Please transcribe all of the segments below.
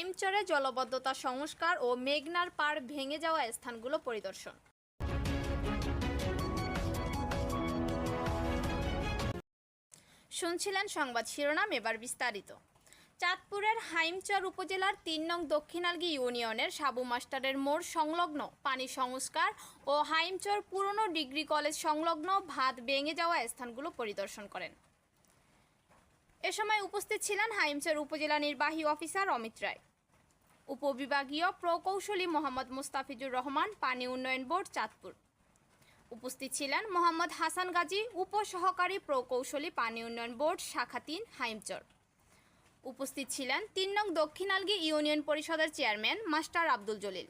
হাইমচরে জলবদ্ধতা সংস্কার ও মেঘনার পাড় ভেঙে যাওয়া স্থানগুলো পরিদর্শন। শুনছিলেন সংবাদ শিরোনাম, এবার বিস্তারিত। চাঁদপুরের হাইমচর উপজেলার তিন নং দক্ষিণালগি ইউনিয়নের সাবু মাস্টারের মোড় সংলগ্ন পানি সংস্কার ও হাইমচর পুরনো ডিগ্রি কলেজ সংলগ্ন ভাত ভেঙে যাওয়া স্থানগুলো পরিদর্শন করেন। এ সময় উপস্থিত ছিলেন হাইমচর উপজেলা নির্বাহী অফিসার অমিত রায়। উপবিভাগীয় প্রকৌশলী মোহাম্মদ মুস্তাফিজুর রহমান, পানি উন্নয়ন বোর্ড, চাঁদপুর। উপস্থিত ছিলেন মোহাম্মদ হাসান গাজী, উপসহকারী প্রকৌশলী পানি উন্নয়ন বোর্ড, শাখা তিন, হাইমচর। উপস্থিত ছিলেন তিন নং দক্ষিণ দক্ষিণালগি ইউনিয়ন পরিষদের চেয়ারম্যান মাস্টার আব্দুল জলিল।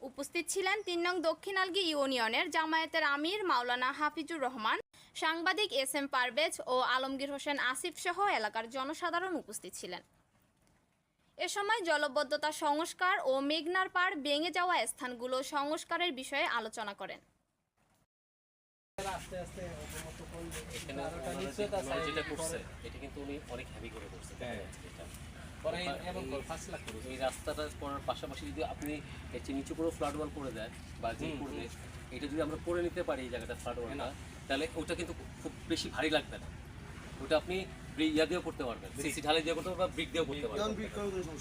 উপস্থিত ছিলেন তিন নং দক্ষিণ দক্ষিণালগি ইউনিয়নের জামায়াতের আমির মাওলানা হাফিজুর রহমান, সাংবাদিক এস এম পারভেজ ও আলমগীর হোসেন আসিফ সহ এলাকার জনসাধারণ উপস্থিত ছিলেন। এ সময় জলবদ্ধতা সংস্কার ও মেঘনার পাড় ভেঙে যাওয়া স্থানগুলো সংস্কারের বিষয়ে আলোচনা করেন। এটা কিন্তু উনি অনেক করে করছে। হ্যাঁ। এই- রাস্তাটা করার পাশাপাশি যদি আপনি নিচু করে ওয়াল করে দেন বা যে করবে এটা যদি আমরা করে নিতে পারি এই জায়গাটা ফ্লাড ওয়ালটা তাহলে ওটা কিন্তু খুব বেশি ভারী লাগবে না। ওটা আপনি ইয়া দিয়েও করতে পারবেন। সিসি ঢালাই দিয়ে করতে পারবেন বা ব্রিক দিয়েও করতে পারবেন।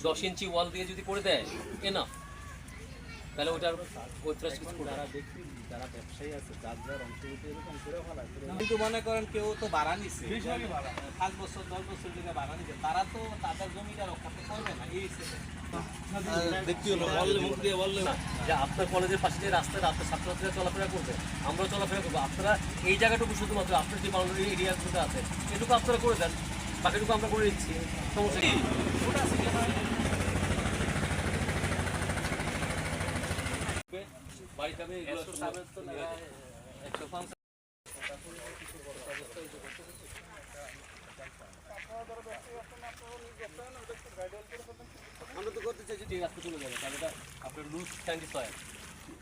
দশ ইঞ্চি ওয়াল দিয়ে যদি করে দেয় না তাহলে ওটার ওই থ্রেশ কিছু যারা ব্যক্তি যারা ব্যবসায়ী আছে যার যার অংশগুলো এরকম করে ফেলা কিন্তু মনে করেন কেউ তো নিচ্ছে পাঁচ বছর দশ বছর থেকে নিচ্ছে তারা তো তাদের জমিটা রক্ষা করবে না এই হিসেবে। দেখতে হলো বললে মুখ দিয়ে বললে না। যে আপনার কলেজের পাশে যে রাস্তাটা আপনার ছাত্রছাত্রীরা চলাফেরা করবে আমরাও চলাফেরা করব। আপনারা এই জায়গাটুকু শুধুমাত্র আপনার যে বাউন্ডারি এরিয়াগুলো আছে। এটুকু আপনারা করে দেন বাকিটুকু আমরা করে দিচ্ছি। সমস্যা কি বাড়ি যাবে এগুলো একশো পাঁচ আমরা তো করতে চাইছি ঠিক রাস্তা চলে যাবে। তাহলে এটা আপনার লুজ স্ট্যান্ডি সয়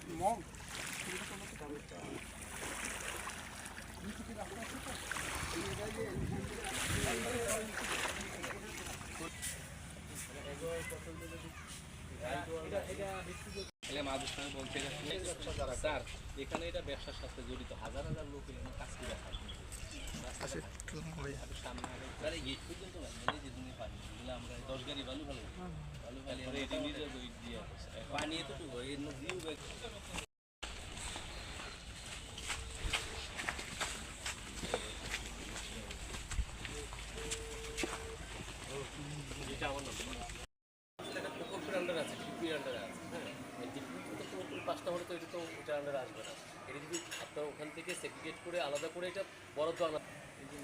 এলে মাদুর সঙ্গে বলতে স্যার এখানে এটা ব্যবসার সাথে জড়িত হাজার হাজার লোক এখানে কাজ করে পানি এটি আমার নাম। প্রকল্পের আন্ডার আছে ডিপির আন্ডারে আছে হ্যাঁ এই ডিপি তো পুরোপুরি পাঁচটা হলে তো এটা তো ওটার আসবে না। এটা যদি আপনার ওখান থেকে সেগ্রিগেট করে আলাদা করে এটা বরাদ্দ আনা এই জন্য